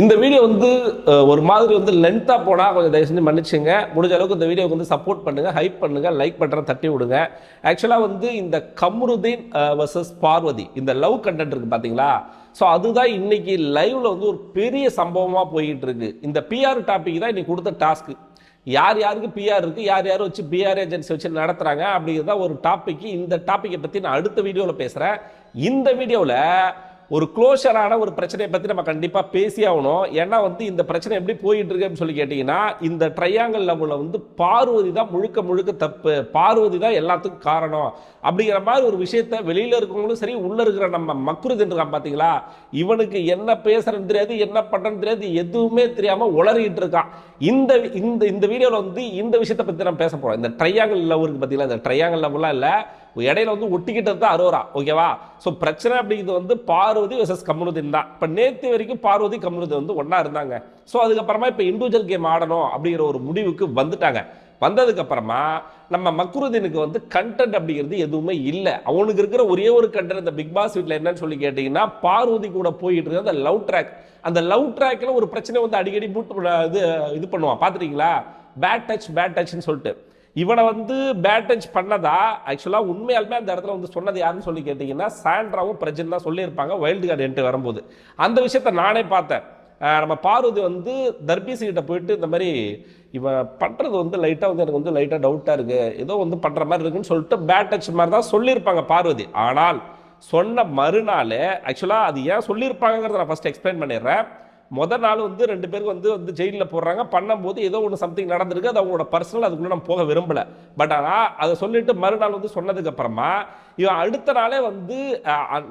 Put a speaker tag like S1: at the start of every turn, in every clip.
S1: இந்த வீடியோ வந்து ஒரு மாதிரி வந்து லென்த்தாக போனால் கொஞ்சம் தயவு செஞ்சு மன்னிச்சுங்க. முடிஞ்ச அளவுக்கு இந்த வீடியோவுக்கு வந்து சப்போர்ட் பண்ணுங்கள் ஹைப் பண்ணுங்கள் லைக் பண்ணுற தட்டி விடுங்க. ஆக்சுவலாக வந்து இந்த கம்ருதீன் வர்சஸ் பார்வதி இந்த லவ் கண்டென்ட் இருக்குது பார்த்தீங்களா ஸோ அதுதான் இன்னைக்கு லைவில் வந்து ஒரு பெரிய சம்பவமாக போய்கிட்டு இருக்கு இந்த பிஆர் டாபிக் தான் இன்றைக்கி கொடுத்த டாஸ்க்கு யார் யாருக்கு பிஆர் இருக்குது யார் யார் வச்சு பிஆர் ஏஜென்சி வச்சு நடத்துகிறாங்க அப்படிங்கிறது தான் ஒரு டாப்பிக்கு இந்த டாப்பிக்கை பற்றி நான் அடுத்த வீடியோவில் பேசுகிறேன் இந்த வீடியோவில் ஒரு க்ளோஷரான ஒரு பிரச்சனையை பற்றி நம்ம கண்டிப்பாக பேசி ஆகணும். ஏன்னா வந்து இந்த பிரச்சனை எப்படி போயிட்டு இருக்கு சொல்லி கேட்டிங்கன்னா இந்த ட்ரையாங்கல் லெவலில் வந்து பார்வதி தான் முழுக்க முழுக்க தப்பு. பார்வதி தான் எல்லாத்துக்கும் காரணம். அப்படிங்கிற மாதிரி ஒரு விஷயத்த வெளியில் இருக்கவங்களும் சரி உள்ளே இருக்கிற நம்ம மக்குருதுன்னு இருக்கான் பார்த்தீங்களா இவனுக்கு என்ன பேசுறன்னு தெரியாது என்ன பண்ணுறன்னு தெரியாது எதுவுமே தெரியாமல் உளறிட்டு இருக்கான். இந்த இந்த இந்த வீடியோவில் வந்து இந்த விஷயத்தை பற்றி நம்ம பேச போகிறோம் இந்த ட்ரையாங்கல் லவ் இருக்குது பார்த்தீங்களா இந்த ட்ரையாங்கல் லவ்லாம் இல்லை. இடையில வந்து ஒட்டிக்கிட்டது தான் அரோரா ஓகேவா ஸோ பிரச்சனை அப்படிங்கிறது வந்து பார்வதி வெர்சஸ் கமருதீன் தான். இப்போ நேற்று வரைக்கும் பார்வதி கமருதீன் வந்து ஒன்றா இருந்தாங்க. ஸோ அதுக்கப்புறமா இப்போ இண்டிவிஜுவல் கேம் ஆடணும் அப்படிங்கிற ஒரு முடிவுக்கு வந்துட்டாங்க. வந்ததுக்கப்புறமா நம்ம மக்ருதீனுக்கு வந்து கண்டென்ட் அப்படிங்கிறது எதுவுமே இல்லை. அவனுக்கு இருக்கிற ஒரே ஒரு கண்டென்ட் இந்த பிக் பாஸ் வீட்டில் என்னன்னு சொல்லி கேட்டிங்கன்னா பார்வதி கூட போயிட்டு இருக்க அந்த லவ் ட்ராக் அந்த லவ் ட்ராக்கில் ஒரு பிரச்சனை வந்து அடிக்கடி மூட்டு இது இது பண்ணுவான். பார்த்துட்டீங்களா? பேட் டச் பேட் டச்னு சொல்லிட்டு. இவனை வந்து பேட் டச் பண்ணதா? ஆக்சுவலாக உண்மையாலுமே அந்த இடத்துல வந்து சொன்னது யாருன்னு சொல்லி கேட்டிங்கன்னா சாண்ட்ராவும் பிரஜன் தான் சொல்லியிருப்பாங்க வைல்டு கார்டு என்ட்டு வரும்போது. அந்த விஷயத்த நானே பார்த்தேன். நம்ம பார்வதி வந்து தர்பீசி கிட்ட போயிட்டு இந்த மாதிரி இவன் பண்ணுறது வந்து லைட்டாக வந்து எனக்கு வந்து லைட்டாக டவுட்டாக இருக்குது ஏதோ வந்து பண்ணுற மாதிரி இருக்குன்னு சொல்லிட்டு பேட் டச் மாதிரி தான் சொல்லியிருப்பாங்க பார்வதி. ஆனால் சொன்ன மறுநாள் ஆக்சுவலாக அது ஏன் சொல்லியிருப்பாங்கிறத நான் ஃபஸ்ட் எக்ஸ்பிளைன் பண்ணிடுறேன். முதல் நாள் வந்து ரெண்டு பேருக்கு வந்து வந்து ஜெயிலில் போடுறாங்க. பண்ணும்போது ஏதோ ஒன்று சம்திங் நடந்திருக்கு. அது அவங்களோட பர்சனல் அதுக்குள்ளே நம்ம போக விரும்பலை. பட் ஆனால் அதை சொல்லிட்டு மறுநாள் வந்து சொன்னதுக்கப்புறமா இவன் அடுத்த நாளே வந்து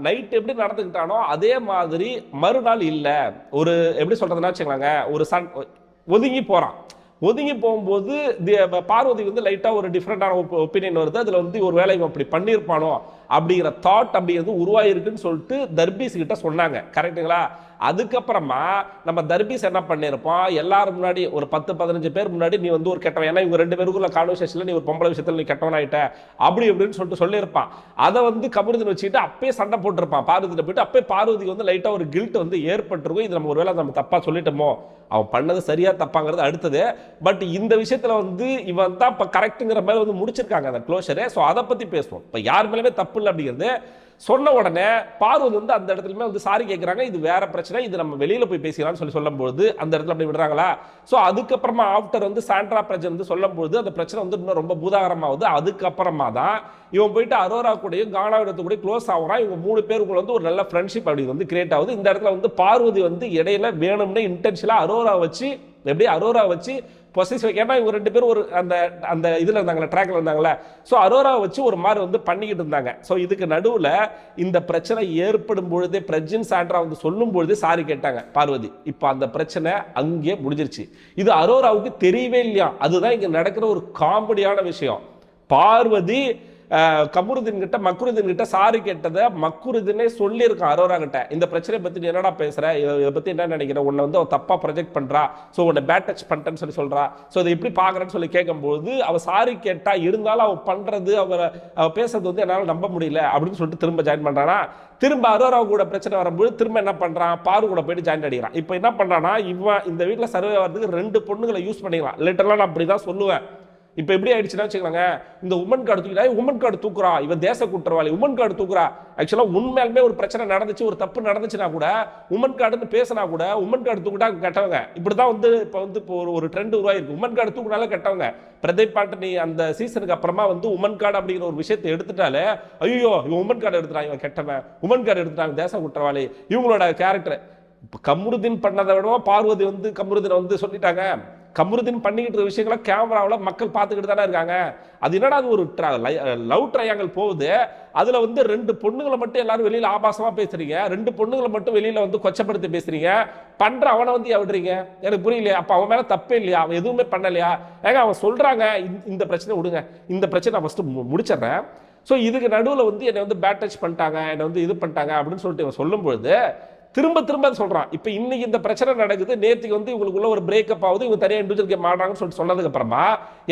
S1: நைட் எப்படி நடந்துக்கிட்டானோ அதே மாதிரி மறுநாள் இல்லை. ஒரு எப்படி சொல்கிறதுனா வச்சுக்கலாங்க ஒரு சன் ஒதுங்கி போகிறான் ஒதுங்கி போகும்போது தி- பார்வதி வந்து லைட்டாக ஒரு டிஃப்ரெண்டான ஒப்பீனியன் வருது. அதில் வந்து ஒரு வேலை இவன் அப்படி பண்ணியிருப்பானோ அப்படிங்கிற தாட் அப்படிங்கிறது உருவாயிருக்குன்னு சொல்லிட்டு தர்பீஸ் கிட்ட சொன்னாங்க. கரெக்டுங்களா அதுக்கப்புறமா நம்ம தர்பீஸ் என்ன பண்ணியிருப்போம் எல்லாரும் முன்னாடி ஒரு பத்து பதினஞ்சு பேர் முன்னாடி நீ வந்து ஒரு கெட்டவன். ஏன்னா இவங்க ரெண்டு பேருக்குள்ள கான்வர்சேஷனில் நீ ஒரு பொம்பளை விஷயத்தில் நீ கெட்டவன் ஆகிட்ட அப்படி இப்படின்னு சொல்லிட்டு சொல்லியிருப்பான். அதை வந்து கமிழ்ந்து வச்சுக்கிட்டு அப்பயே சண்டை போட்டிருப்பான். பார்வதியில் போயிட்டு அப்பயே பார்வதிக்கு வந்து லைட்டாக ஒரு கில்ட் வந்து ஏற்பட்டிருக்கும். இது நம்ம ஒரு வேளை நம்ம தப்பாக சொல்லிட்டோமோ? அவன் பண்ணது சரியா தப்பாங்கிறது அடுத்தது. பட் இந்த விஷயத்தில் வந்து இவன் தான் இப்போ கரெக்ட்டுங்கிற மாதிரி வந்து முடிச்சிருக்காங்க அந்த க்ளோஷரு ஸோ அதை பற்றி பேசுவோம். இப்போ யார் மேலுமே தப்பு இல்லை அப்படிங்கிறது சொன்ன உடனே பார்வதி வந்து அந்த இடத்துலயுமே வந்து சாரி கேட்குறாங்க இது வேற பிரச்சனை. இது நம்ம வெளியில போய் பேசிக்கலாம்னு சொல்லி சொல்லும்போது அந்த இடத்துல அப்படி விடுறாங்களா? ஸோ அதுக்கப்புறமா ஆஃப்டர் வந்து சாண்ட்ரா பிரஜன் வந்து சொல்லும்போது அந்த பிரச்சனை வந்து இன்னும் ரொம்ப பூதாகரமாகுது. அதுக்கப்புறமா தான் இவன் போயிட்டு அரோரா கூடயும் கானா கூட க்ளோஸ் ஆகுறான். இவங்க மூணு பேருக்குள்ள வந்து ஒரு நல்ல ஃப்ரெண்ட்ஷிப் அப்படி வந்து கிரியேட் ஆகுது. இந்த இடத்துல வந்து பார்வதி வந்து இடையில வேணும்னே இன்டென்ஷனாக அரோரா வச்சு எப்படி அரோரா வச்சு பொசிசிவ் ஏன்னா இவங்க ரெண்டு பேரும் ஒரு அந்த அந்த இதில் இருந்தாங்களே ட்ராக்ல இருந்தாங்களே ஸோ அரோராவை வச்சு ஒரு மாதிரி வந்து பண்ணிக்கிட்டு இருந்தாங்க. ஸோ இதுக்கு நடுவில் இந்த பிரச்சனை ஏற்படும் பொழுதே பிரஜின் சாண்ட்ரா வந்து சொல்லும் பொழுதே சாரி கேட்டாங்க பார்வதி. இப்போ அந்த பிரச்சனை அங்கேயே முடிஞ்சிருச்சு. இது அரோராவுக்கு தெரியவே இல்லையா? அதுதான் இங்கே நடக்கிற ஒரு காமெடியான விஷயம். பார்வதி கபுருதீன் கிட்ட மக்குருதீன் கிட்ட சாரி கேட்டதை மக்குருதீனே சொல்லியிருக்கான் அரோரா கிட்ட இந்த பிரச்சனையை பத்தி நீ என்னடா பேசுற? இதை பற்றி பத்தி என்ன நினைக்கிற? உன்னை வந்து அவன் தப்பா ப்ரொஜெக்ட் பண்றா. ஸோ உன்னை பேட் டச் பண்ணிட்டேன்னு சொல்லி சொல்றா. ஸோ இதை எப்படி பாக்குறேன்னு சொல்லி கேட்கும்போது அவ சாரி கேட்டா இருந்தாலும் அவள் பண்றது அவரை அவ பேசுறது வந்து என்னால் நம்ப முடியல அப்படின்னு சொல்லிட்டு திரும்ப ஜாயின் பண்றானா? திரும்ப அரோரா கூட பிரச்சனை வரும்போது திரும்ப என்ன பண்றான்? பாரு கூட போயிட்டு ஜாயின் அடிக்கிறான். இப்போ என்ன பண்றானா இவன் இந்த வீட்டில் சர்வே வர்றதுக்கு ரெண்டு பொண்ணுங்களை யூஸ் பண்ணிக்கலாம். லிட்டரலாக நான் அப்படி தான் சொல்லுவேன். இப்போ எப்படி ஆயிடுச்சுன்னா வச்சுக்கலாங்க இந்த உமன் கார்டு தூக்கிட்டா உமன் கார்டு தூக்குறா இவன் தேச குற்றவாளி உமன் கார்டு தூக்குறா. ஆக்சுவலாக உண்மையாலுமே ஒரு பிரச்சனை நடந்துச்சு ஒரு தப்பு நடந்துச்சுன்னா கூட உமன் கார்டுன்னு பேசினா கூட உமன் கார்டு தூக்கிட்டா கெட்டவங்க. இப்படி தான் வந்து இப்போ வந்து இப்போ ஒரு ஒரு ட்ரெண்ட் உருவாயிருக்கு. உமன் கார்டு தூக்குனால கெட்டவங்க. பிரதீப் பாட்டனி அந்த சீசனுக்கு அப்புறமா வந்து உமன் கார்டு அப்படிங்கிற ஒரு விஷயத்தை எடுத்துட்டாலே ஐயோ இவன் உமன் கார்டு எடுத்துட்டான் இவன் கெட்டவன். உமன் கார்டு எடுத்துட்டாங்க தேச குற்றவாளி. இவங்களோட கேரக்டர் இப்போ பண்ணதை விடவும் பார்வதி வந்து கமருதீனை வந்து சொல்லிட்டாங்க. கமுருதின் பண்ணிக்கிட்டு இருக்க விஷயங்களை கேமராவில் மக்கள் பார்த்துக்கிட்டு தானே இருக்காங்க. அது என்னடா அது ஒரு லவ் ட்ரையாங்கல் போகுது. அதில் வந்து ரெண்டு பொண்ணுங்களை மட்டும் எல்லாரும் வெளியில் ஆபாசமாக பேசுறீங்க. ரெண்டு பொண்ணுங்களை மட்டும் வெளியில் வந்து கொச்சப்படுத்தி பேசுறீங்க. பண்ணுற அவனை வந்து ஏன் எனக்கு புரியலையா. அப்போ அவன் மேலே தப்பே இல்லையா? அவன் எதுவுமே பண்ணலையா? ஏங்க அவன் சொல்கிறாங்க இந்த- இந்த பிரச்சனை விடுங்க. இந்த பிரச்சனை நான் ஃபஸ்ட்டு முடிச்சிடுறேன். ஸோ இதுக்கு நடுவில் வந்து என்னை வந்து பேட் டச் பண்ணிட்டாங்க. என்னை வந்து இது பண்ணிட்டாங்க அப்படின்னு சொல்லிட்டு இவன் சொல்லும்பொழுது திரும்ப திரும்ப சொல்கிறான் சொல்றான். இப்போ இன்னைக்கு இந்த பிரச்சனை நடக்குது நேற்றுக்கு வந்து இவங்களுக்குள்ள ஒரு பிரேக்கப் ஆகுது இவங்க தனியாக இண்டிவிஜுவல் கேம் ஆடுறாங்கன்னு சொல்லிட்டு சொன்னதுக்கு அப்புறமா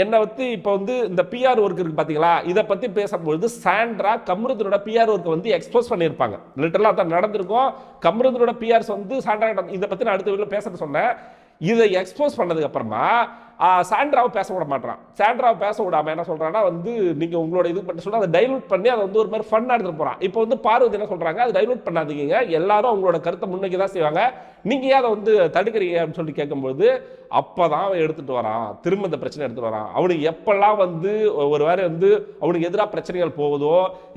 S1: என்னை வந்து இப்போ வந்து இந்த பிஆர் ஒர்க் இருக்கு பார்த்தீங்களா இதை பற்றி பேசும்பொழுது சாண்ட்ரா கம்ருதனோட பிஆர் ஒர்க்கை வந்து எக்ஸ்போஸ் பண்ணியிருப்பாங்க. லிட்டரலாக தான் நடந்திருக்கும். கம்ருதனோட பிஆர்ஸ் வந்து சாண்ட்ரா இதை பற்றி நான் அடுத்த வீட்டில் பேசுறது சொன்னேன். இதை எக்ஸ்போஸ் பண்ணதுக்கு அப்புறமா சாண்ட்ராவை பேச விட மாட்டான் சாண்ட்ராவை பேச விடாம என்ன சொல்கிறான்னா வந்து நீங்கள் உங்களோட இது பண்ணி சொன்னால் அதை டைலூட் பண்ணி அதை வந்து ஒரு மாதிரி ஃபன் எடுத்துகிட்டு போகிறான் இப்போ வந்து பார்வதி என்ன சொல்கிறாங்க அதை டைலூட் பண்ணாதீங்க எல்லாரும் அவங்களோட கருத்தை முன்னைக்கு தான் செய்வாங்க. நீங்கள் ஏன் அதை வந்து தடுக்கிறீங்க அப்படின்னு சொல்லி கேட்கும்போது அப்பதான் அவன் எடுத்துகிட்டு வரான். திரும்ப இந்த பிரச்சனை எடுத்துகிட்டு வரான். அவனுக்கு எப்பெல்லாம் வந்து ஒரு வேறு வந்து அவனுக்கு எதிராக பிரச்சனைகள் போகுதோ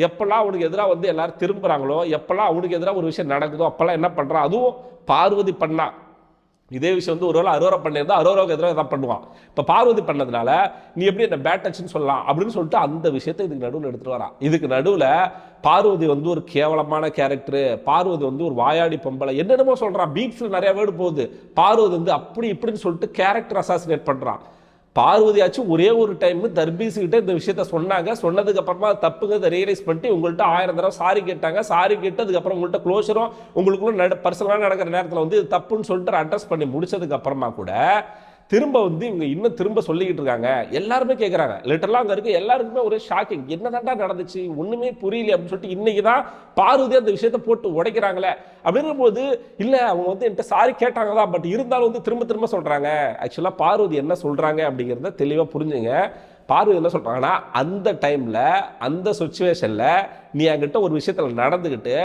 S1: எப்பெல்லாம் அவனுக்கு எதிராக வந்து எல்லாரும் திரும்புகிறாங்களோ எப்பெல்லாம் அவனுக்கு எதிராக ஒரு விஷயம் நடக்குதோ அப்போல்லாம் என்ன பண்ணுறான் அதுவும் பார்வதி பண்ணா. இதே விஷயம் வந்து ஒருவேளை அரோரா பண்ணியிருந்தா அரோராவுக்கு எதிராக தான் பண்ணுவான். இப்போ பார்வதி பண்ணதுனால நீ எப்படி என்ன பேட் டச்னு சொல்லலாம் அப்படின்னு சொல்லிட்டு அந்த விஷயத்தை இதுக்கு நடுவில் எடுத்துகிட்டு வரான். இதுக்கு நடுவில் பார்வதி வந்து ஒரு கேவலமான கேரக்டரு பார்வதி வந்து ஒரு வாயாடி பொம்பளை என்னென்னமோ சொல்கிறான் பீட்ஸில் நிறையா வேர்டு போகுது. பார்வதி வந்து அப்படி இப்படின்னு சொல்லிட்டு கேரக்டர் அசாசினேட் பண்ணுறான் பார்வதியாச்சும் ஒரே ஒரு டைம் தர்பீசுகிட்ட இந்த விஷயத்த சொன்னாங்க. சொன்னதுக்கு அப்புறமா தப்புங்க ரியலைஸ் பண்ணிட்டு உங்கள்கிட்ட ஆயிரம் தடவை சாரி கேட்டாங்க. சாரி கேட்டு அதுக்கப்புறம் உங்கள்கிட்ட க்ளோஷரும் உங்களுக்குள்ள நட பர்சனலாக நடக்கிற நேரத்தில் வந்து தப்புன்னு சொல்லிட்டு அட்ரஸ் பண்ணி முடிச்சதுக்கு அப்புறமா கூட திரும்ப வந்து இவங்க இன்னும் திரும்ப சொல்லிக்கிட்டு இருக்காங்க. எல்லாருமே கேட்குறாங்க லிட்டரலாக அங்கே இருக்க எல்லாருக்குமே ஒரே ஷாக்கிங் என்னதான்டா நடந்துச்சு? ஒன்றுமே புரியல அப்படின்னு சொல்லிட்டு இன்னைக்கு தான் பார்வதி அந்த விஷயத்தை போட்டு உடைக்கிறாங்களே. அப்படிங்கும்போது இல்லை அவங்க வந்து என்கிட்ட சாரி கேட்டாங்க தான் பட் இருந்தாலும் வந்து திரும்ப திரும்ப சொல்கிறாங்க ஆக்சுவலாக பார்வதி என்ன சொல்கிறாங்க அப்படிங்கிறத தெளிவாக புரிஞ்சுங்க. பார்வதி என்ன சொல்கிறாங்கன்னா அந்த டைமில் அந்த சுச்சுவேஷனில் நீ என்கிட்ட ஒரு விஷயத்தில் நடந்துக்கிட்டு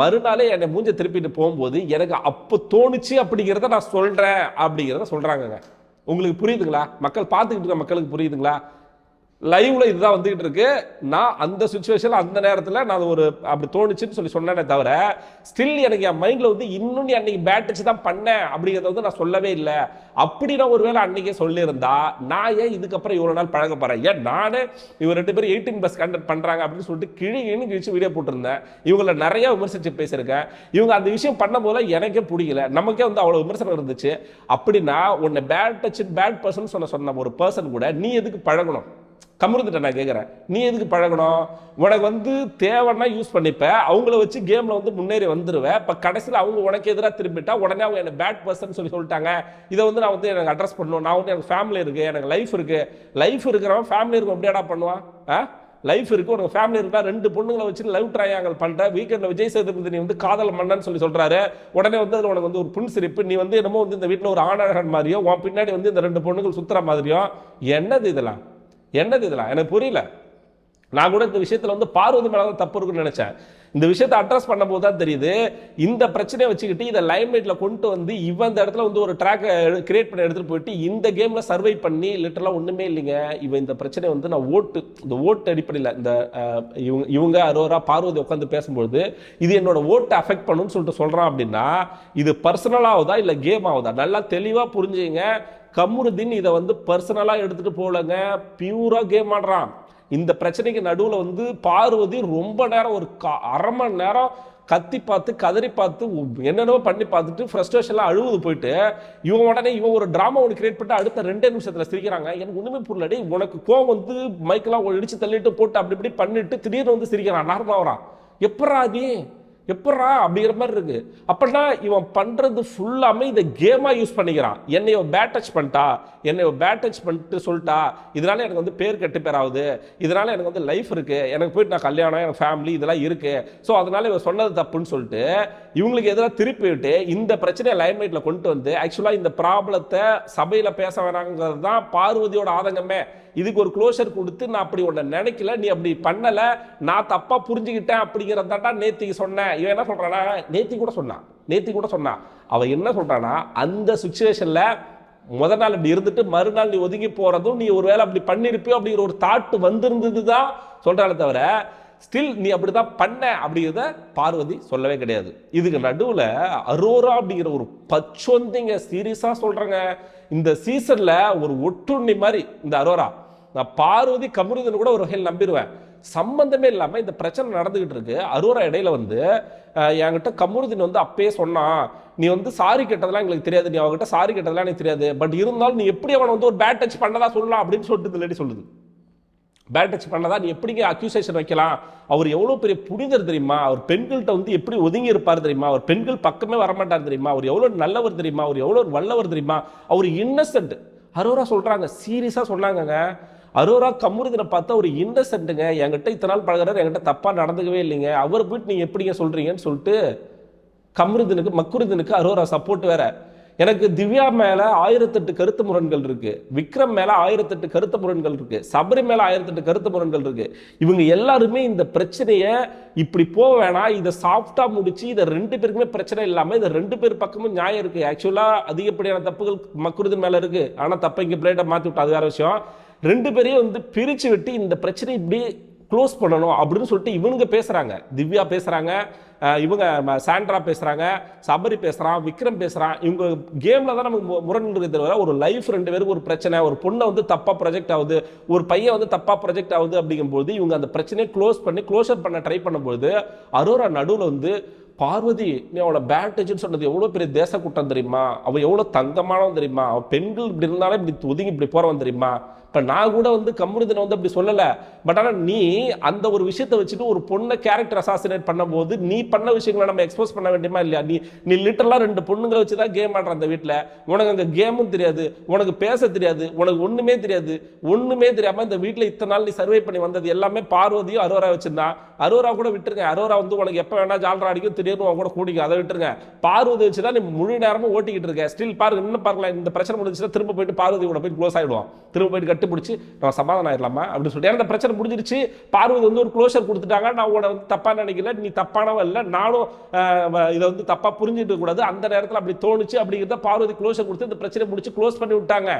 S1: மறுநாளே என்னை மூஞ்ச திருப்பிட்டு போகும்போது எனக்கு அப்போ தோணுச்சு அப்படிங்கிறத நான் சொல்கிறேன் அப்படிங்கிறத சொல்கிறாங்கங்க உங்களுக்கு புரியுதுங்களா? மக்கள் பார்த்துக்கிட்டு இருக்க மக்களுக்கு புரியுதுங்களா? லைவ்ல இதுதான் வந்துகிட்டு இருக்கு. நான் அந்த சுச்சுவேஷன்ல அந்த நேரத்தில் நான் அது ஒரு அப்படி தோணுச்சுன்னு சொல்லி சொன்னேனே தவிர ஸ்டில் எனக்கு என் மைண்ட்ல வந்து இன்னும் நீ அன்னைக்கு பேட் தான் பண்ணேன் அப்படிங்கிறத வந்து நான் சொல்லவே இல்லை. அப்படி நான் ஒருவேளை அன்னைக்கே சொல்லியிருந்தா நான் ஏன் இதுக்கப்புறம் இவ்வளோ நாள் பழக போறேன்? ஏன் நானே இவர் ரெண்டு பேரும் எயிட்டீன் பஸ் கண்டக்ட் பண்றாங்க அப்படின்னு சொல்லிட்டு கிழி கிழி கிழிச்சு வீடியோ போட்டிருந்தேன். இவங்கள நிறைய விமர்சிச்சு பேசியிருக்கேன். இவங்க அந்த விஷயம் பண்ண போல எனக்கே பிடிக்கல நமக்கே வந்து அவ்வளோ விமர்சனம் இருந்துச்சு. அப்படின்னா உன்னை பேட் டச் பேட் பர்சன் சொன்ன சொன்ன ஒரு பர்சன் கூட நீ எதுக்கு பழகணும்? கமருந்துட்ட நான் கேட்குறேன் நீ எதுக்கு பழகணும்? உனக்கு வந்து தேவைன்னா யூஸ் பண்ணிப்ப. அவங்கள வச்சு கேமில் வந்து முன்னேறி வந்துடுவேன் இப்போ கடைசியில் அவங்க உனக்கு எதிராக திரும்பிட்டா உடனே அவங்க என்ன பேட் பர்சன் சொல்லி சொல்லிட்டாங்க. இதை வந்து நான் வந்து எனக்கு அட்ரஸ் பண்ணணும். நான் வந்து எனக்கு ஃபேமிலி இருக்குது எனக்கு லைஃப் இருக்குது லைஃப் இருக்கிறவன் ஃபேமிலி இருக்கும். எப்படியாடா பண்ணுவான்? ஆ? லைஃப் இருக்கு. உனக்கு ஃபேமிலி இருக்கா ரெண்டு பொண்ணுங்களை வச்சு லவ் ட்ரையாங்கல் பண்ணுற வீக்கெண்ட்ல விஜய் சேதுபதி நீ வந்து காதல் மன்னன்னு சொல்லி சொல்கிறாரு உடனே வந்து அதில் உனக்கு வந்து ஒரு புன் சிரிப்பு நீ வந்து என்னமோ வந்து இந்த வீட்டில் ஒரு ஆணழகன் மாதிரியோ உன் பின்னாடி வந்து இந்த ரெண்டு பொண்ணுங்கள் சுற்றுற மாதிரியோ என்னது இதெல்லாம்? என்னது இதெல்லாம்? எனக்கு புரியல. நான் கூட இந்த விஷயத்தில் வந்து பார்வதி மேலே தான் தப்பு இருக்குன்னு நினச்சேன். இந்த விஷயத்தை அட்ரஸ் பண்ணும்போது தான் தெரியுது. இந்த பிரச்சனையை வச்சுக்கிட்டு இதை லைம்லைட்ல கொண்டு வந்து இவன் இந்த இடத்துல வந்து ஒரு ட்ராக்கை கிரியேட் பண்ணி எடுத்துகிட்டு போயிட்டு இந்த கேமில் சர்வை பண்ணி லிட்டரலா ஒன்றுமே இல்லைங்க. இவன் இந்த பிரச்சனை வந்து நான் ஓட்டு இந்த ஓட்டு அடிப்படையில் இந்த இவங்க இவங்க அரோரா பார்வதி உட்காந்து பேசும்பொழுது இது என்னோட ஓட்டை அஃபெக்ட் பண்ணுன்னு சொல்லிட்டு சொல்கிறான் அப்படின்னா இது பர்சனலாகுதா இல்லை கேம் ஆகுதா நல்லா தெளிவாக புரிஞ்சுங்க. கமருதீன் இதை வந்து பர்சனலாக எடுத்துகிட்டு போகலங்க. பியூராக கேம் ஆடுறான். இந்த பிரச்சனைக்கு நடுவில் வந்து பார்வதி ரொம்ப நேரம் ஒரு கா- அரை மணி நேரம் கத்தி பார்த்து கதறி பார்த்து என்னென்னவோ பண்ணி பார்த்துட்டு ஃப்ரஸ்ட்ரேஷன்லாம் அழுவுது போயிட்டு இவன் உடனே இவன் ஒரு ட்ராமா ஒன்று கிரியேட் பண்ணிட்டு அடுத்த ரெண்டே நிமிஷத்தில் சிரிக்கிறாங்க. எனக்கு ஒன்றுமே புரியலடி உனக்கு கோவம் வந்து மைக்கெல்லாம் இடிச்சு தள்ளிட்டு போட்டு அப்படி இப்படி பண்ணிட்டு திடீர்னு வந்து சிரிக்கிறான் நார்மலாக வரான் எப்படா நீ? எப்படா அப்படிங்கிற மாதிரி இருக்கு. அப்படின்னா இவன் பண்றது ஃபுல்லாமே இதை கேமா யூஸ் பண்ணிக்கிறான். என்னை பேட் டச் பண்ணிட்டா என்னை பேட் டச் பண்ணிட்டு சொல்லிட்டா இதனால எனக்கு வந்து பேர் கெட்டு பேர் ஆகுது இதனால எனக்கு வந்து லைஃப் இருக்கு எனக்கு போயிட்டு நான் கல்யாணம் எனக்கு ஃபேமிலி இதெல்லாம் இருக்கு. ஸோ அதனால இவன் சொன்னது தப்புன்னு சொல்லிட்டு இவங்களுக்கு எதிராக திருப்பி விட்டு இந்த பிரச்சனையை லைம்லைட்ல கொண்டு வந்து ஆக்சுவலா இந்த ப்ராப்ளத்தை சபையில பேச வேணாங்கிறது தான் பார்வதியோட ஆதங்கமே. இதுக்கு ஒரு க்ளோஷர் கொடுத்து நான் அப்படி உன்னை நினைக்கல நீ அப்படி பண்ணலை நான் தப்பாக புரிஞ்சுக்கிட்டேன் அப்படிங்கிறதாட்டா நேத்திக்கு சொன்னேன். இவன் என்ன சொல்கிறானா நேத்தி கூட சொன்னான். நேத்தி கூட சொன்னான். அவன் என்ன சொல்கிறானா அந்த சுச்சுவேஷனில் முத நாள் இப்படி இருந்துட்டு மறுநாள் நீ ஒதுங்கி போகிறதும் நீ ஒரு வேளை அப்படி பண்ணியிருப்பியோ அப்படிங்கிற ஒரு தாட்டு வந்திருந்தது தான் சொல்றாளே தவிர ஸ்டில் நீ அப்படிதான் பண்ண அப்படிங்கிறத பார்வதி சொல்லவே கிடையாது. இதுக்கு நடுவில் அரோரா அப்படிங்கிற ஒரு பச்சொந்திங்க சீரியஸாக சொல்கிறேங்க இந்த சீசனில் ஒரு ஒட்டுண்ணி மாதிரி இந்த அரோரா நான் பார்வதி கமருதன் கூட ஒரு வகையில் நம்பிடுவேன் சம்பந்தமே இல்லாமல் இந்த பிரச்சனை நடந்துக்கிட்டு இருக்கு. அரோரா இடையில வந்து என்கிட்ட கமருதீன் வந்து அப்பயே சொன்னான் நீ வந்து சாரி கேட்டதெல்லாம் எங்களுக்கு தெரியாது. நீ அவங்ககிட்ட சாரி கேட்டதெல்லாம் எனக்கு தெரியாது. பட் இருந்தாலும் நீ எப்படி அவனை வந்து ஒரு பேட் டச் பண்ணதா சொல்லலாம் அப்படின்னு சொல்லிட்டு இந்த சொல்லுது. பேட் டச் பண்ணதா? நீ எப்படிங்க அக்யூசேஷன் வைக்கலாம்? அவர் எவ்வளோ பெரிய புனிதர் தெரியுமா? அவர் பெண்கள்கிட்ட வந்து எப்படி ஒதுங்கி இருப்பார் தெரியுமா? அவர் பெண்கள் பக்கமே வரமாட்டார் தெரியுமா? அவர் எவ்வளோ நல்லவர் தெரியுமா? அவர் எவ்வளோ வல்லவர் தெரியுமா? அவர் இன்னசென்ட் அரோரா சொல்கிறாங்க சீரியஸாக சொன்னாங்கங்க. அரோரா கமுருதினை பார்த்தா ஒரு இன்னசென்ட்டுங்க என்கிட்ட இத்தனை நாள் பழகிறார் என்கிட்ட தப்பாக நடந்துக்கவே இல்லைங்க. அவர் போயிட்டு நீங்கள் எப்படிங்க சொல்கிறீங்கன்னு சொல்லிட்டு கமருதனுக்கு மக்குருதினுக்கு அரோரா சப்போர்ட் வேற. எனக்கு திவ்யா மேலே ஆயிரத்தெட்டு கருத்து முரண்கள் இருக்கு. விக்ரம் மேலே ஆயிரத்தெட்டு கருத்து முரண்கள் இருக்கு. சபரி மேலே ஆயிரத்தெட்டு கருத்து முரண்கள் இருக்கு. இவங்க எல்லாருமே இந்த பிரச்சனையை இப்படி போக வேணாம். இதை சாஃப்டாக முடிச்சு இதை ரெண்டு பேருக்குமே பிரச்சனை இல்லாமல் இதை ரெண்டு பேர் பக்கமும் நியாயம் இருக்கு. ஆக்சுவலாக அதிகப்படியான தப்புகள் மக்குருதின் மேலே இருக்கு. ஆனால் தப்பை இங்கே பிளேட்டை மாற்றி விட்டா அது வேற விஷயம். ரெண்டு பேரையும் வந்து பிரித்து விட்டு இந்த பிரச்சனை இப்படி க்ளோஸ் பண்ணணும் அப்படின்னு சொல்லிட்டு இவனுங்க பேசுகிறாங்க திவ்யா பேசுகிறாங்க இவங்க ம- சாண்ட்ரா பேசுகிறாங்க சபரி பேசுகிறான் விக்ரம் பேசுகிறான் இவங்க கேமில் தான் நமக்கு முரண்கிறது முரண் தவிர ஒரு லைஃப் ரெண்டு பேருக்கு ஒரு பிரச்சனை ஒரு பொண்ணை வந்து தப்பா ப்ரொஜெக்ட் ஆகுது ஒரு பையன் வந்து தப்பாக ப்ரொஜெக்ட் ஆகுது அப்படிங்கும்போது இவங்க அந்த பிரச்சனையை க்ளோஸ் பண்ணி க்ளோஷர் பண்ண ட்ரை பண்ணும்போது அரோரா நடுவில் வந்து பார்வதி நீ அவளோட பேட் டச்சுன்னு சொன்னது எவ்வளோ பெரிய தேச கூட்டம் தெரியுமா? அவள் எவ்வளோ தங்கமானவன் தெரியுமா? அவள் பெண்கள் இப்படி இருந்தாலே இப்படி ஒதுங்கி இப்படி போகிறவன் தெரியுமா? இப்போ நான் கூட வந்து கம்முனிதனை வந்து அப்படி சொல்லலை. பட் ஆனால் நீ அந்த ஒரு விஷயத்தை வச்சுட்டு ஒரு பொண்ணை கேரக்டர் அசாசினேட் பண்ணும்போது நீ பண்ண விஷயங்களை நம்ம எக்ஸ்போஸ் பண்ண வேண்டியமா இல்லையா? நீ நீ லிட்டரலாக ரெண்டு பொண்ணுங்களை வச்சு தான் கேம் ஆடுற அந்த வீட்டில் உனக்கு அங்கே கேமும் தெரியாது. உனக்கு பேச தெரியாது. உனக்கு ஒன்றுமே தெரியாது. ஒன்றுமே தெரியாமல் இந்த வீட்டில் இத்தனை நாள் நீ சர்வே பண்ணி வந்தது எல்லாமே பார்வதியும் அரோரா வச்சிருந்தா. அரோரா கூட விட்டுருங்க. அரோரா வந்து உனக்கு எப்போ வேணா ஜாலரா அடிக்கும். திடீர்னு உன் கூட கூடிக்கும். அதை விட்டுருங்க. பார்வதி வச்சு தான் நீ முழு நேரமும் ஓட்டிக்கிட்டு இருக்க. ஸ்டில் பாருங்க இன்னும் பாருங்களேன். இந்த பிரச்சனை முடிஞ்சுன்னா திரும்ப போயிட்டு பார்வதி கூட போய் க்ளோஸ் ஆகிடுவோம் திரும்ப போயிட்டு கட்டி பிடிச்சி நம்ம சமாதானம் ஆயிடலாமா? அப்படின்னு சொல்லிட்டு. ஏன்னா இந்த பிரச்சனை முடிஞ்சிருச்சு. பார்வதி வந்து ஒரு க்ளோஷர் கொடுத்துட்டாங்க. நான் உங்களை வந்து தப்பா நினைக்கல. நீ தப்பானவன் இல்லை நானும் இதை வந்து தப்பாக புரிஞ்சுட்டு கூடாது. அந்த நேரத்தில் அப்படி தோணுச்சு அப்படிங்கிறத பார்வதி க்ளோஸை கொடுத்து இந்த பிரச்சனை முடிச்சு க்ளோஸ் பண்ணி விட்டாங்க.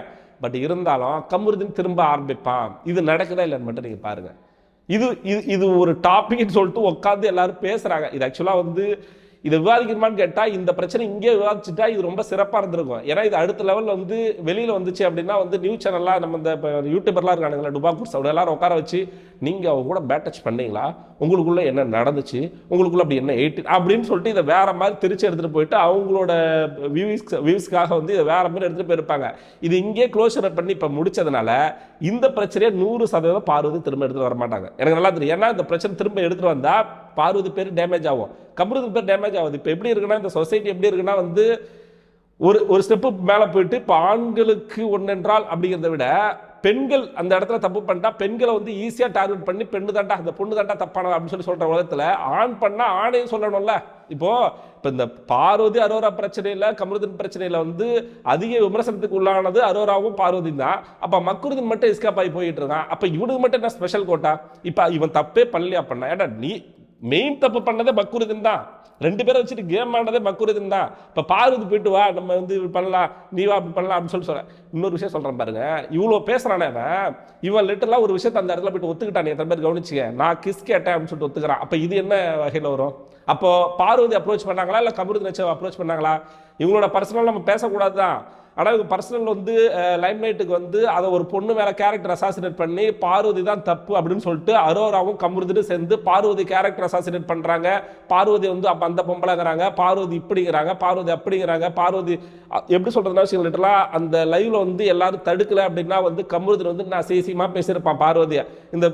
S1: பட் இருந்தாலும் கமுருதின் திரும்ப ஆரம்பிப்பான். இது நடக்குதா இல்லைன்னு மட்டும் நீங்கள் பாருங்கள் இது இது இது ஒரு டாபிக்னு சொல்லிட்டு உட்காந்து எல்லாரும் பேசுகிறாங்க இது ஆக்சுவலாக வந்து இதை விவாதிக்கணுமான்னு கேட்டால் இந்த பிரச்சனை இங்கே விவாதிச்சுட்டா இது ரொம்ப சிறப்பாக இருந்திருக்கும். ஏன்னா இது அடுத்த லெவலில் வந்து வெளியில் வந்துச்சு அப்படின்னா வந்து நியூஸ் சேனல்லாம் நம்ம இந்த இப்போ யூடியூபர்லாம் இருக்கானுங்களா டுபாக்கூர்ஸ் அவங்க எல்லாரும் உட்கார வச்சு நீங்கள் அவங்க கூட பேட் டச் பண்ணீங்களா? உங்களுக்குள்ளே என்ன நடந்துச்சு? உங்களுக்குள்ள அப்படி என்ன எயிட் அப்படின்னு சொல்லிட்டு இதை வேற மாதிரி திருச்சி எடுத்துகிட்டு போயிட்டு அவங்களோட வியூஸ் வியூஸ்க்காக வந்து இதை வேற மாதிரி எடுத்துகிட்டு போயிருப்பாங்க. இது இங்கே க்ளோஷர் பண்ணி இப்போ முடிச்சதுனால இந்த பிரச்சனையை நூறு சதவீதம் பார்வதி திரும்ப எடுத்துகிட்டு வர மாட்டாங்க. எனக்கு நல்லா தெரியும். ஏன்னா இந்த பிரச்சனை திரும்ப எடுத்துகிட்டு வந்தால் வந்தா பார்வதி பேர் டேமேஜ் ஆகும். கம்ருது பேர் டேமேஜ் ஆகுது. இப்போ எப்படி இருக்குன்னா இந்த சொசைட்டி எப்படி இருக்குன்னா வந்து ஒரு ஒரு ஸ்டெப்பு மேலே போயிட்டு இப்போ ஆண்களுக்கு ஒன்றென்றால் அப்படிங்கிறத விட பெண்கள் அந்த இடத்துல தப்பு பண்ணிட்டா பெண்களை வந்து ஈஸியாக டார்கெட் பண்ணி பெண்ணு தாண்டா அந்த பொண்ணு தாண்டா தப்பான அப்படின்னு சொல்லி சொல்கிற உலகத்தில் ஆண் பண்ணால் ஆணையும் சொல்லணும்ல. இப்போ இப்போ இந்த பார்வதி அரோரா பிரச்சனையில் கமருதின் பிரச்சனையில் வந்து அதிக விமர்சனத்துக்கு உள்ளானது அரோராவும் பார்வதி தான். அப்போ மக்குருதின் மட்டும் எஸ்கேப் ஆகி போயிட்டு இருக்கான். அப்போ இவனுக்கு மட்டும் என்ன ஸ்பெஷல் கோட்டா இப்போ இவன் தப்பே பண்ணலையா பண்ண ஏடா நீ மெயின் தப்பு பண்ணதே மக்குருதன் தான். ரெண்டு பேரை வச்சுட்டு கேம் ஆனதே மக்குருதன் தான். இப்போ பார்வதி போயிட்டு வா நம்ம வந்து பண்ணலாம் நீ வா அப்படி பண்ணலாம் அப்படின்னு சொல்லி சொல்கிறேன் இன்னொரு விஷயம் சொல்கிறேன் பாருங்க. இவ்வளோ பேசுகிறானே இவன் லிட்டரலாக ஒரு விஷயத்தை அந்த இடத்துல போயிட்டு ஒத்துக்கிட்டான் எத்தனை பேர் கவனிச்சுங்க நான் கிஸ் கேட்டேன் அப்படின்னு சொல்லிட்டு ஒத்துக்கிறான். அப்போ இது என்ன வகையில் வரும்? அப்போது பார்வதி அப்ரோச் பண்ணாங்களா? இல்லை கமருதி நச்ச அப்ரோச் பண்ணாங்களா? இவங்களோட பர்சனல் நம்ம பேசக்கூடாது தான் ஆனால் இவங்க பர்சனல் வந்து லைம் லைட்டுக்கு வந்து அதை ஒரு பொண்ணு மேலே கேரக்டர் அசாசினேட் பண்ணி பார்வதி தான் தப்பு அப்படின்னு சொல்லிட்டு அரோராவும் கமுருதுன்னு சேர்ந்து பார்வதி கேரக்டர் அசாசினேட் பண்ணுறாங்க பார்வதி வந்து அப்போ அந்த பொம்பளைங்கிறாங்க பார்வதி இப்படிங்கிறாங்க பார்வதி அப்படிங்கிறாங்க பார்வதி எப்படி சொல்கிறதுனா வச்சுக்கோங்க அந்த லைவில் வந்து எல்லாரும் தடுக்கலை அப்படின்னா வந்து கமுருதன் வந்து நான் சேசியமாக பேசியிருப்பான் பார்வதியை. இந்த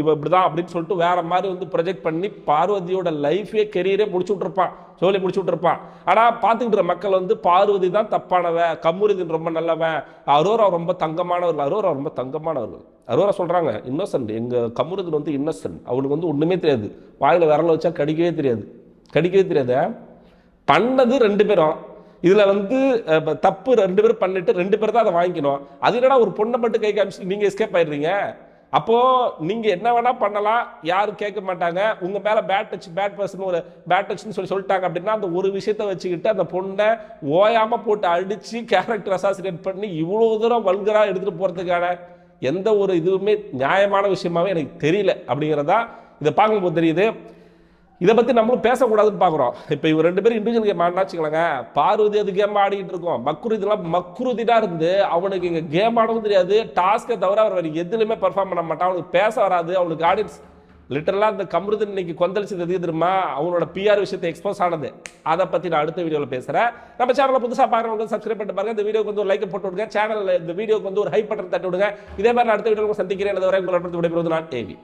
S1: இவ இப்படி தான் அப்படின்னு சொல்லிட்டு வேற மாதிரி வந்து ப்ரொஜெக்ட் பண்ணி பார்வதியோட லைஃபே கெரியரே முடிச்சு விட்ருப்பான் ஜோலி முடிச்சு விட்ருப்பான் ஆனால் பார்த்துக்கிட்டு மக்கள் வந்து பார்வதி தான் தப்பானவன் கம்முருதின் ரொம்ப நல்லவன் அரோரா ரொம்ப தங்கமானவர்கள் அரோரா ரொம்ப தங்கமானவர்கள். அரோரா சொல்றாங்க இன்னோசன்ட் எங்க கமுருதன் வந்து இன்னோசன்ட் அவனுக்கு வந்து ஒன்றுமே தெரியாது. வாயில் விரல வச்சா கடிக்கவே தெரியாது. கடிக்கவே தெரியாத? பண்ணது ரெண்டு பேரும். இதில் வந்து தப்பு ரெண்டு பேரும் பண்ணிட்டு ரெண்டு பேர் தான் அதை வாங்கிக்கணும். அது என்னடா ஒரு பொண்ணை மட்டும் கை காமிச்சு நீங்கள் எஸ்கேப் ஆயிடுறீங்க? அப்போ நீங்க என்ன வேணா பண்ணலாம். யாரும் கேட்க மாட்டாங்க. உங்க மேல பேட் டச் பேட் பர்சன் ஒரு பேட் டச்னு சொல்லி சொல்லிட்டாங்க அப்படின்னா அந்த ஒரு விஷயத்தை வச்சுக்கிட்டு அந்த பொண்ணை ஓயாம போட்டு அடிச்சு கேரக்டர் அசாசினேட் பண்ணி இவ்வளோ தூரம் வல்கரா எடுத்துட்டு போறதுக்கான எந்த ஒரு இதுவுமே நியாயமான விஷயமாவே எனக்கு தெரியல அப்படிங்கிறதா இதை பார்க்கும்போது தெரியுது. இதை பற்றி நம்மளும் பேசக்கூடாதுன்னு பார்க்குறோம். இப்போ இவங்க ரெண்டு பேரும் இண்டிவிஜுவல் கேம் ஆடினா வச்சுக்கோங்க பார்வதி அது கேம் ஆடிக்கிட்டு இருக்கோம். மக்குருதிலாம் மக்குருதிடா இருந்து அவனுக்கு இங்கே கேம் ஆடவும் தெரியாது. டாஸ்க்கை தவிர அவர் வேறு எதுலையுமே பெர்ஃபார்ம் பண்ண மாட்டான். அவனுக்கு பேச வராது. அவனுக்கு ஆடியன்ஸ் லிட்டரலாக இந்த கம்ருதன் இன்னைக்கு கொந்தளிச்சது எது தெரியுமா? அவனோட பிஆர் விஷயத்தை எக்ஸ்போஸ் ஆனது. அதை பற்றி நான் அடுத்த வீடியோவில் பேசுகிறேன் நம்ம சேனலில் புதுசாக பார்க்குறவங்க சப்ஸ்கிரைப் பண்ணிட்டு பாருங்க. இந்த வீடியோக்கு வந்து ஒரு லைக் போட்டு விடுங்க. சேனலில் இந்த வீடியோக்கு வந்து ஒரு ஹை பட்டன் தட்டி விடுங்க. இதே மாதிரி நான் அடுத்த வீடியோவில் சந்திக்கிறேன். அதுவரை உங்களை விடைபெறுவது நான் ஏவி